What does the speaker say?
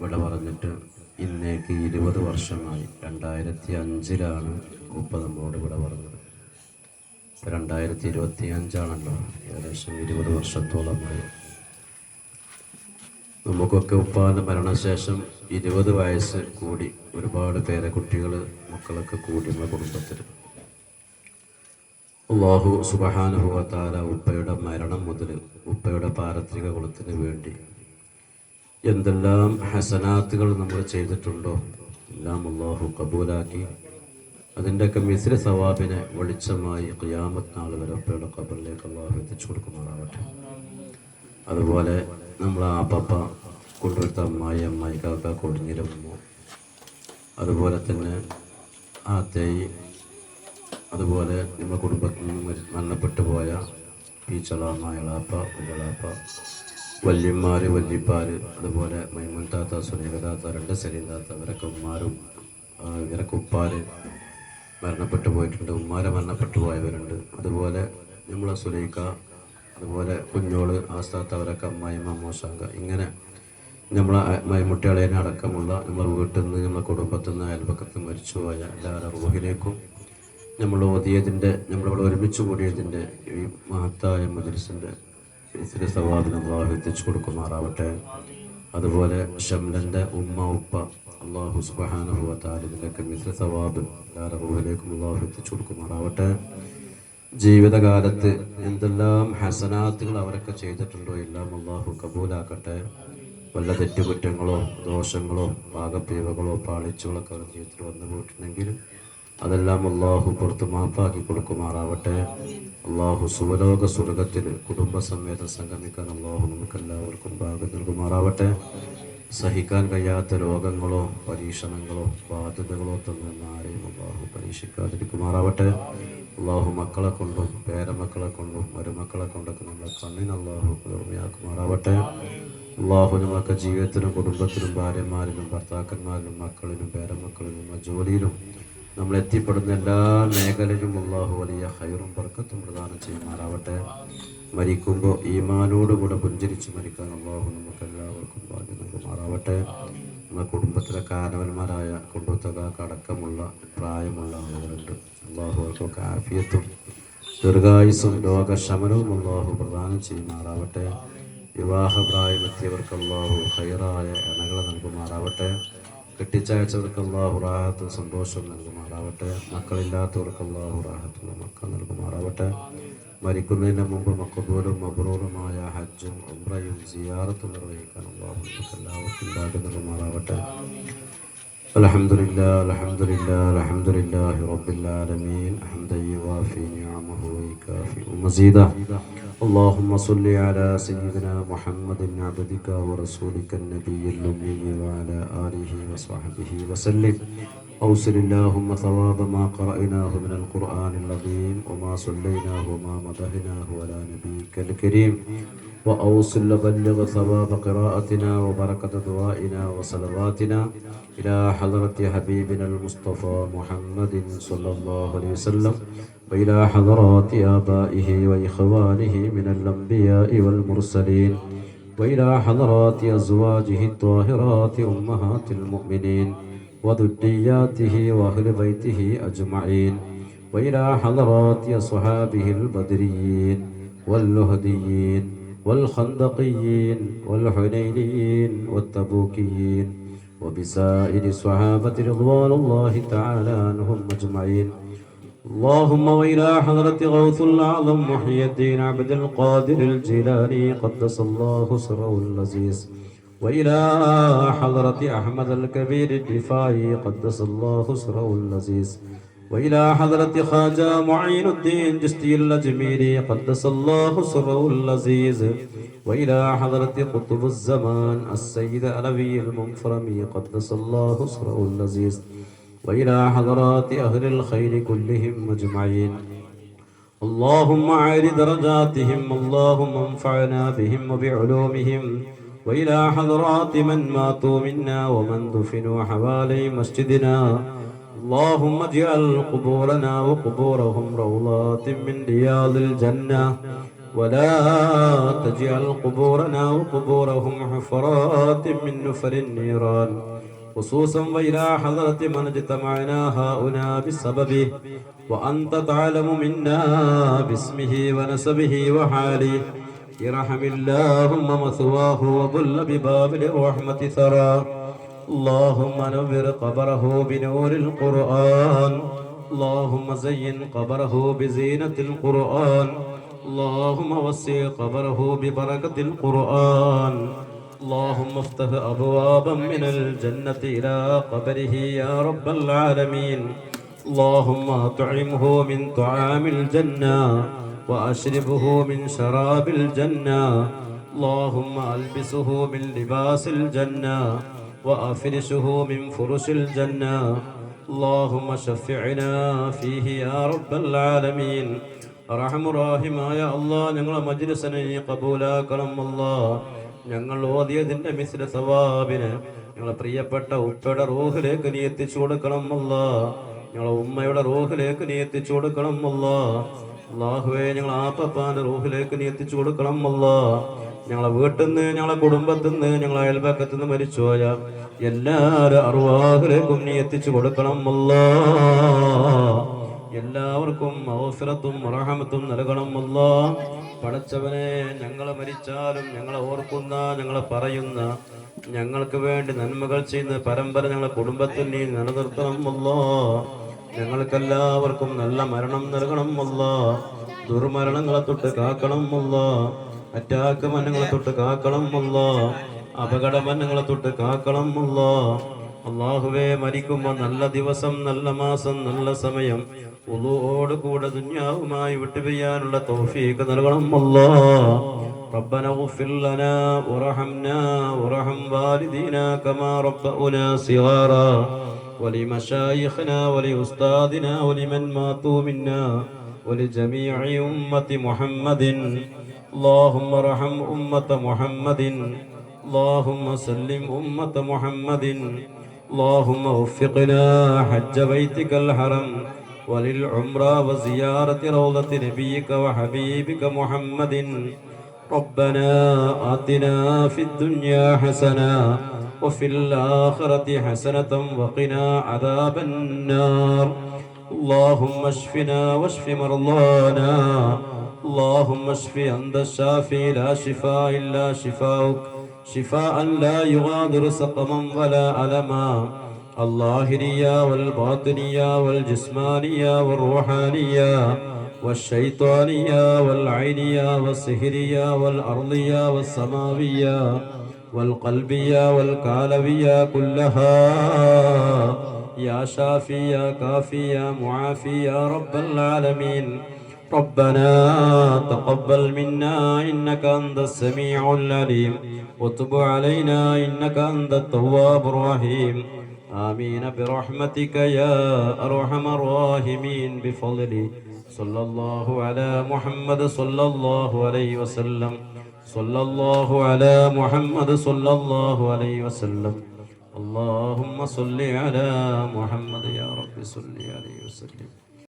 വിട പറഞ്ഞിട്ട് ഇന്നേക്ക് ഇരുപത് വർഷമായി. രണ്ടായിരത്തി അഞ്ചിലാണ് ഉപ്പ നമ്മളോട് വിട പറഞ്ഞത്. ഇപ്പം രണ്ടായിരത്തി ഇരുപത്തി അഞ്ചാണല്ലോ ഏകദേശം ഇരുപത് വർഷത്തോളമായി. നമുക്കൊക്കെ ഉപ്പാന്റെ മരണശേഷം ഇരുപത് വയസ്സ് കൂടി ഒരുപാട് പേരെ കുട്ടികൾ മക്കളൊക്കെ കൂടി നമ്മുടെ കുടുംബത്തിൽ അള്ളാഹു സുബഹാനുഭവത്താല ഉപ്പയുടെ മരണം മുതൽ ഉപ്പയുടെ പാരത്രിക കുളത്തിന് വേണ്ടി എന്തെല്ലാം ഹസനാത്തുകൾ നമ്മൾ ചെയ്തിട്ടുണ്ടോ? എല്ലാം അള്ളാഹു കബൂലാക്കി. അതിന്റെയൊക്കെ മിസ്ര സവാബിനെ വെളിച്ചമായി ഖിയാമത്ത് നാൾ വരെ ഒപ്പയുടെ കബറിലേക്ക് അള്ളാഹു എത്തിച്ചു കൊടുക്കുമാറാവട്ടെ. അതുപോലെ നമ്മൾ ആ പപ്പ കൊണ്ടുവരുത്ത അമ്മായി അമ്മായി കാക്ക കൊടിഞ്ഞിരമ്മ അതുപോലെ തന്നെ ആ തേയ് അതുപോലെ നമ്മുടെ കുടുംബത്തിൽ നിന്ന് മരി- മരണപ്പെട്ടു പോയ പീച്ചളാമ്മ ഇളാപ്പ ഉകളാപ്പ വല്യന്മാർ വല്യപ്പാർ അതുപോലെ മൈമൻ താത്ത സുനീല താത്ത രണ്ട് സലീം താത്ത ഇവരൊക്കെ ഉമ്മാരും ഇവരൊക്കെ ഉപ്പാർ മരണപ്പെട്ടു പോയിട്ടുണ്ട്. ഉമ്മാരെ മരണപ്പെട്ടു പോയവരുണ്ട്. അതുപോലെ നമ്മളെ സുലൈക്ക അതുപോലെ കുഞ്ഞോൾ ആസ്ഥാത്ത അവരൊക്കെ അമ്മായിമ്മ മോശാങ്ക ഇങ്ങനെ നമ്മളെ മൈമുട്ടികളേനെ അടക്കമുള്ള നമ്മളെ വീട്ടിൽ നിന്ന് നമ്മളെ കുടുംബത്തിൽ നിന്ന് അയൽപക്കത്ത് മരിച്ചു മരിച്ചുപോയ എല്ലാവരുടെ റൂഹിലേക്കും നമ്മൾ ഓതിയതിന്റെ നമ്മളിവിടെ ഒരുമിച്ച് കൂടിയതിന്റെ ഈ മഹത്തായ മജലിസിന്റെ ഇത്തിരി സവാബിന് അള്ളാഹു എത്തിച്ചു കൊടുക്കുമാറാവട്ടെ. അതുപോലെ ഷംലന്റെ ഉമ്മ ഉപ്പ അള്ളാഹു സുബാനുഭവത്താലിതിലൊക്കെ മിസ്ര സവാബ് എല്ലാവരുടെ റൂഹിലേക്കും അള്ളാഹു എത്തിച്ചു കൊടുക്കുമാറാവട്ടെ. ജീവിതകാലത്ത് എന്തെല്ലാം ഹസനാത്തുകൾ അവരൊക്കെ ചെയ്തിട്ടുണ്ടോ എല്ലാം അള്ളാഹു കബൂലാക്കട്ടെ. വല്ല തെറ്റുകുറ്റങ്ങളോ ദോഷങ്ങളോ പാകപ്പീവകളോ പാളിച്ചുകളൊക്കെ അവരുടെ ജീവിതത്തിൽ വന്നു പോയിട്ടുണ്ടെങ്കിൽ അതെല്ലാം അള്ളാഹു പുറത്ത് മാപ്പാക്കി കൊടുക്കുമാറാവട്ടെ. അള്ളാഹു സുവലോക സ്വർഗത്തിൽ കുടുംബസമേതം സംഗമിക്കാൻ അള്ളാഹു നമുക്ക് എല്ലാവർക്കും ഭാഗം നൽകുമാറാവട്ടെ. സഹിക്കാൻ കഴിയാത്ത രോഗങ്ങളോ പരീക്ഷണങ്ങളോ ബാധ്യതകളോ തന്നെന്ന് ആരെയും അള്ളാഹു പരീക്ഷിക്കാതിരിക്കുമാറാവട്ടെ. അള്ളാഹു മക്കളെ കൊണ്ടും പേരമക്കളെ കൊണ്ടും മരുമക്കളെ കൊണ്ടൊക്കെ നമ്മളെ കണ്ണിന് അള്ളാഹു കുളിർമയാക്കുമാറാവട്ടെ അള്ളാഹു നമ്മളൊക്കെ ജീവിതത്തിലും കുടുംബത്തിലും ഭാര്യമാരിലും ഭർത്താക്കന്മാരിലും മക്കളിലും പേരമക്കളിലും ജോലിയിലും നമ്മൾ എത്തിപ്പെടുന്ന എല്ലാ മേഖലയിലും അള്ളാഹു വലിയ ഹൈറും ബർക്കത്തും പ്രദാനം ചെയ്യുമാറാവട്ടെ. മരിക്കുമ്പോൾ ഈമാനോടുകൂടെ പുഞ്ചരിച്ച് മരിക്കാൻ അള്ളാഹു നമുക്ക് എല്ലാവർക്കും ഭാഗ്യം നൽകുമാറാവട്ടെ. നമ്മുടെ കുടുംബത്തിലെ കാരണവന്മാരായ കുടുംബത്തകാർക്ക് അടക്കമുള്ള പ്രായമുള്ള ആളുകളുണ്ട്. അള്ളാഹു അവർക്കൊക്കെ ആഫിയത്തും ദീർഘായുസും രോഗശമനവും അള്ളാഹു പ്രദാനം ചെയ്യുമാറാവട്ടെ. വിവാഹപ്രായമെത്തിയവർക്ക് അള്ളാഹു ഹൈറായ ഇണകളെ നൽകുമാറാവട്ടെ. കെട്ടിച്ചയച്ചവർക്ക് അള്ളാഹു റാഹത്തും സന്തോഷം നൽകുമാറാവട്ടെ. മക്കളില്ലാത്തവർക്ക് അള്ളാഹു റാഹത്തുള്ള മക്കൾ നൽകുമാറാവട്ടെ. മരിക്കുന്നതിന് മുമ്പ് മക്കബൂലും മബ്രൂറുമായ ഹജ്ജും ഉംറയും സിയാറത്തും നിർവഹിക്കാൻ അള്ളാഹു എല്ലാവർക്കും ഭാഗ്യം നൽകുമാറാവട്ടെ. الحمد لله الحمد لله الحمد لله رب العالمين. حمدا يوافي نعمه ويكافئ مزيدا اللهم صل على سيدنا محمد عبدك ورسولك النبي الأمي وعلى آله وصحبه وسلم. أوصل اللهم ثواب ما قرأناه من القرآن العظيم وما صليناه وما مدحناه على نبيك الكريم. وأوصل بلغ ثواب قراءتنا وبركة دعائنا وصلواتنا إلى حضرة حبيبنا المصطفى محمد صلى الله عليه وسلم وإلى حضرات آبائه وإخوانه من الأنبياء والمرسلين وإلى حضرات أزواجه الطاهرات أمهات المؤمنين وذرياته وأهل بيته أجمعين وإلى حضرات أصحابه البدريين واللهديين والخندقيين والحنينيين والتبوكيين وبسائر الصحابة رضوان الله تعالى عنهم أجمعين. اللهم وإلى حضرة غوث الأعظم محي الدين عبد القادر الجيلاني قدس الله سره العزيز. وإلى حضرة أحمد الكبير الدفاعي قدس الله سره العزيز. وإلى حضرة خواجة معين الدين جستي الأجميري قدس الله سره العزيز وإلى حضرة قطب الزمان السيد علوي المنفرمي قدس الله سره العزيز وإلى حضرات أهل الخير كلهم أجمعين اللهم عال درجاتهم اللهم انفعنا بهم وبعلومهم وإلى حضرات من ماتوا منا ومن دفنوا حوالي مسجدنا اللهم اجعل قبورنا وقبورهم روضات من رياض الجنة. ولا تجعل قبورنا وقبورهم حفرات من نفر النيران. خصوصا وإلى حضرة من اجتمعنا هؤنا بسببه. وأنت تعلم منا باسمه ونسبه وحاله. ارحم اللهم مثواه وظل بباب الرحمة ثرى. اللهم نور قبره بنور القرآن. اللهم زين قبره بزينة القرآن. اللهم وسع قبره ببركة القرآن. اللهم افتح أبوابا من الجنة إلى قبره يا رب العالمين. اللهم أطعمه من طعام الجنة وأشربه من شراب الجنة. اللهم ألبسه من لباس الجنة. وأفرشه من فرش الجنة اللهم شفعنا فيه يا رب العالمين റഹമുറാഹിമായ അള്ളാ ഞങ്ങളെ മജ്ലിസിനെ നീ കബൂലാക്കണം അല്ലാ ഞങ്ങൾ ഓതിയതിന്റെ മിശ്ര സവാബിന് ഞങ്ങളെ പ്രിയപ്പെട്ട ഉപ്പയുടെ റൂഹിലേക്ക് നീ എത്തിച്ചു കൊടുക്കണം അല്ലാ ഞങ്ങളെ ഉമ്മയുടെ റൂഹിലേക്ക് നീ എത്തിച്ചു കൊടുക്കണം അല്ലാ അള്ളാഹുവെ ഞങ്ങൾ ആപ്പപ്പാന്റെ റൂഹിലേക്ക് നീ എത്തിച്ചു കൊടുക്കണം അല്ലാ ഞങ്ങളെ വീട്ടിൽ നിന്ന് ഞങ്ങളെ കുടുംബത്തിൽ നിന്ന് ഞങ്ങളെ അയൽപക്കത്തു നിന്ന് മരിച്ചുപോയ എല്ലാവരും അറുവാഹിലേക്കും നീ എത്തിച്ചു കൊടുക്കണം അല്ലാ. എല്ലാവർക്കും അവസരത്തും റഹമത്തും നൽകണം അല്ലാ. പടച്ചവനെ ഞങ്ങളെ മരിച്ചാലും ഞങ്ങളെ ഓർക്കുന്ന ഞങ്ങളെ പറയുന്ന ഞങ്ങൾക്ക് വേണ്ടി നന്മകൾ ചെയ്യുന്ന പരമ്പര ഞങ്ങളെ കുടുംബത്തിൽ നീ നിലനിർത്തണം അല്ലാ. ഞങ്ങൾക്കെല്ലാവർക്കും നല്ല മരണം നൽകണം അല്ലാ. ദുർമരണങ്ങളെ തൊട്ട് കാക്കണം അല്ലാ. അറ്റാക്ക് മരണങ്ങളെ തൊട്ട് കാക്കണം അല്ലാ അപകട മരണങ്ങളെ തൊട്ട് കാക്കണം അല്ലാ അള്ളാഹുവെ മരിക്കുമ്പോ നല്ല ദിവസം നല്ല മാസം നല്ല സമയം ഉളുവോട് കൂടെ ദുന്യാവുമായി വിട്ടുപിരിയാനുള്ള തൗഫീഖ് നൽകണം അല്ലാ ربنا اغفر لنا ورحمنا ورحم والدينا كما ربؤنا صغارا ولمشايخنا ولأستاذنا ولمن ماتوا منا ولجميع أمة محمد اللهم ارحم أمة محمد. اللهم سلم أمة محمد. اللهم وفقنا حج بيتك الحرم وللعمرة وزيارة روضة نبيك وحبيبك محمد. ربنا آتنا في الدنيا حسنة وفي الآخرة حسنة وقنا عذاب النار. اللهم اشفنا واشف مرضانا اللهم اشف أنت الشافي لا شفاء إلا شفاؤك. شفاء لا يغادر سقما ولا ألما. الظاهرية والباطنية والجسمانية والروحانية والشيطانية والعينية والسهرية والأرضية والسماوية والقلبية والكالبية كلها. يا شافي يا كافي يا معافي يا رب العالمين. ربنا تقبل منا إنك أنت السميع العليم وتب علينا إنك أنت التواب الرحيم. آمين. برحمتك يا أرحم الراحمين. بفضلي صلى الله على محمد صلى الله عليه وسلم. صلى الله على محمد صلى الله عليه وسلم. اللهم صل على محمد يا رب. صل عليه وسلم.